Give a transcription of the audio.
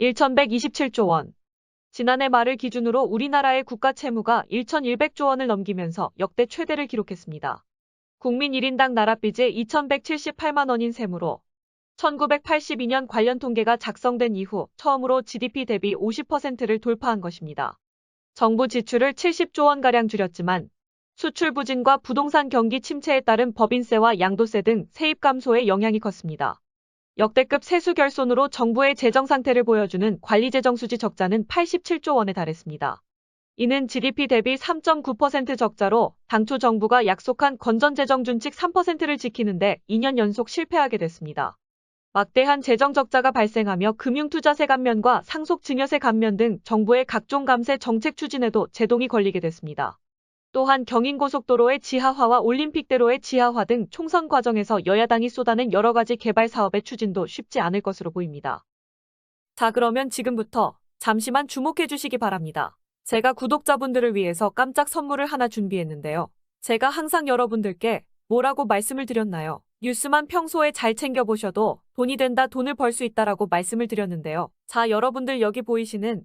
1,127조 원. 지난해 말을 기준으로 우리나라의 국가 채무가 1,100조 원을 넘기면서 역대 최대를 기록했습니다. 국민 1인당 나라빚의 2,178만 원인 셈으로 1982년 관련 통계가 작성된 이후 처음으로 GDP 대비 50%를 돌파한 것입니다. 정부 지출을 70조 원가량 줄였지만 수출 부진과 부동산 경기 침체에 따른 법인세와 양도세 등 세입 감소에 영향이 컸습니다. 역대급 세수 결손으로 정부의 재정 상태를 보여주는 관리재정수지 적자는 87조 원에 달했습니다. 이는 GDP 대비 3.9% 적자로 당초 정부가 약속한 건전재정 준칙 3%를 지키는데 2년 연속 실패하게 됐습니다. 막대한 재정 적자가 발생하며 금융투자세 감면과 상속증여세 감면 등 정부의 각종 감세 정책 추진에도 제동이 걸리게 됐습니다. 또한 경인고속도로의 지하화와 올림픽대로의 지하화 등 총선 과정에서 여야당이 쏟아낸 여러 가지 개발 사업의 추진도 쉽지 않을 것으로 보입니다. 자, 그러면 지금부터 잠시만 주목해 주시기 바랍니다. 제가 구독자분들을 위해서 깜짝 선물을 하나 준비했는데요. 제가 항상 여러분들께 뭐라고 말씀을 드렸나요? 뉴스만 평소에 잘 챙겨보셔도 돈이 된다, 돈을 벌 수 있다라고 말씀을 드렸는데요. 자, 여러분들 여기 보이시는